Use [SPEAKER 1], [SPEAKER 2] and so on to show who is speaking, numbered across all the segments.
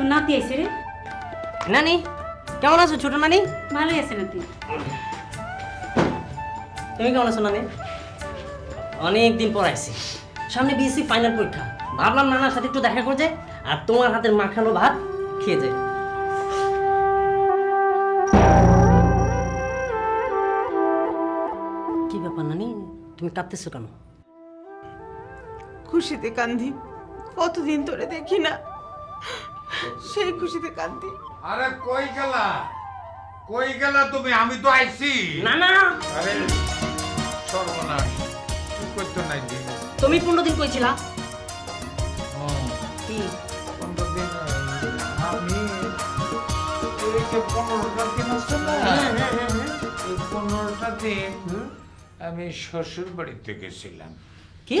[SPEAKER 1] তোর নাতি আইছে রে।
[SPEAKER 2] নানি কেমন আছো ছোট নানি?
[SPEAKER 1] ভালোই আছে নাতি।
[SPEAKER 2] তুমি কেমন আছো নানি? অনেক দিন পর আইছি। সামনে বিএসসি ফাইনাল পরীক্ষা। ভাবলাম নানার সাথে একটু দেখা করে আর তোমার হাতের মাখানো ভাত খেয়ে যায় কি ব্যাপার নানি? তুমি কাঁদতেছো কেন?
[SPEAKER 3] খুশিতে কান্দি। কতদিন ধরে দেখি না। সেই খুশিতে কান্দি
[SPEAKER 4] আরে কই গেলা? কই গেলা তুমি? আমি তো আইছি।
[SPEAKER 2] না না
[SPEAKER 4] আরে সর্বনাশ। কি করতে নাই দিন?
[SPEAKER 2] তুমি পনেরো দিন কইছিলা।
[SPEAKER 4] পনেরো দিন আমি পনেরোটা দিন আছে না?
[SPEAKER 2] হ্যাঁ, হ্যাঁ, হ্যাঁ।
[SPEAKER 4] এই পনেরোটা দিন আমি শ্বশুর বাড়িতে গেছিলাম।
[SPEAKER 2] কি?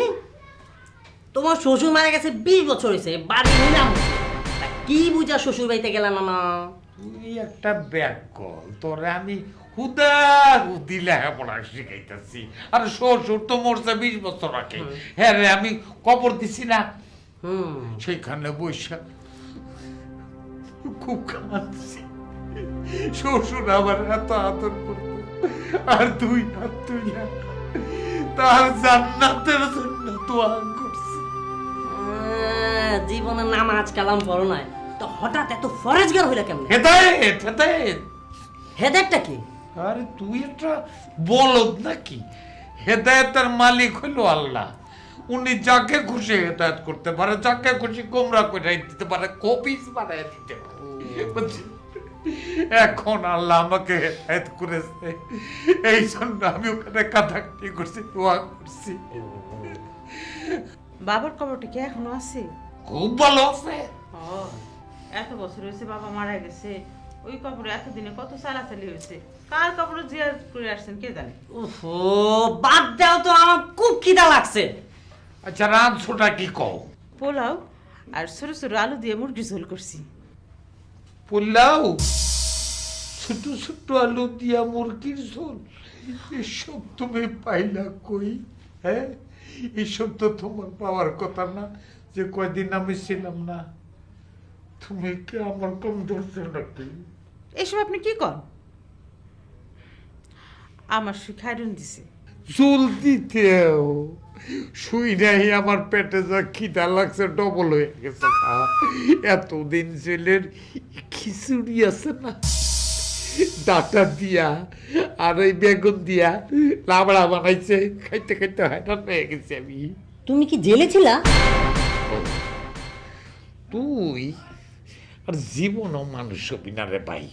[SPEAKER 2] তোমার শ্বশুর মারা গেছে বিশ বছর হয়েছে বাড়ি নিলাম। কি বুঝা শ্বশুর বাড়িতে গেলাম না
[SPEAKER 4] তুই একটা ব্যাগ কল তোরে আমি হুদা হুদি লেখাপড়া শিখাইতেছি। আর শ্বশুর তো মরছে বিশ বছর আগে। হ্যাঁ রে আমি কবর দিছি না।
[SPEAKER 2] হুম।
[SPEAKER 4] সেইখানে বৈশা খুব কাঁদছি। শ্বশুর আমার এত আদর করতো। আর তুই হাত তুই তার জান্নাতের জন্য দোয়া করছি।
[SPEAKER 2] আহ, জীবনে নামাজ কালাম পড়ো নাই। তো হঠাৎ এত ফরেজগার হইলা কেমনে?
[SPEAKER 4] হেদায়েত হেদায়েত।
[SPEAKER 2] হেদারটা কি?
[SPEAKER 4] আরে তুই একটা বলদ নাকি? হেদায়েতের মালিক হলো আল্লাহ। উনি যাকে খুশি হেদায়েত করতে পারে যাকে খুশি গোমরা করে দিতে পারে কপিস বানায় দিতে পারে। এখন আল্লাহ আমাকে হেদায়েত করেছে। এই জন্য আমি ওখানে কাটাকাটি করছি দোয়া করছি।
[SPEAKER 3] বাবার কবরটা কি এখনও আছে?
[SPEAKER 4] খুব ভালো আছে।
[SPEAKER 3] এত বছর হয়েছে বাবা মারা গেছে। ওই কবরে এতদিনে কত চালাচালি হয়েছে। কার কবরে জিয়ার করে আসছেন কে জানে?
[SPEAKER 2] ওহো বাদ দাও তো আমার খুব খিদা লাগছে।
[SPEAKER 4] আচ্ছা রাঁধছোটা কি কও?
[SPEAKER 3] পোলাও আর ছোট ছোট আলু দিয়ে মুরগি ঝোল করছি।
[SPEAKER 4] পোলাও? ছোট ছোট আলু দিয়া মুরগির ঝোল? এসব তুমি পাইলা কই? হ্যাঁ? এসব তো তোমার পাওয়ার কথা না যে কয়দিন আমি ছিলাম না। তুমি কি আমার কম ধরছো নাকি?
[SPEAKER 3] এসব আপনি কি কর আমার সুই খাইরুন দিছে।
[SPEAKER 4] চুল দিতেও শুই নাই আমার পেটে যা খিদা লাগছে ডবল হয়ে গেছে এতদিন জেলের খিচুড়ি আছে না? ডাটা দিয়া আর ওই বেগুন দিয়া লাবড়া বানাইছে খাইতে খাইতে হয়রান হয়ে গেছে আমি।
[SPEAKER 2] তুমি কি জেলে ছিলা?
[SPEAKER 4] তুই আর জীবনও মানুষ হবি না রে ভাই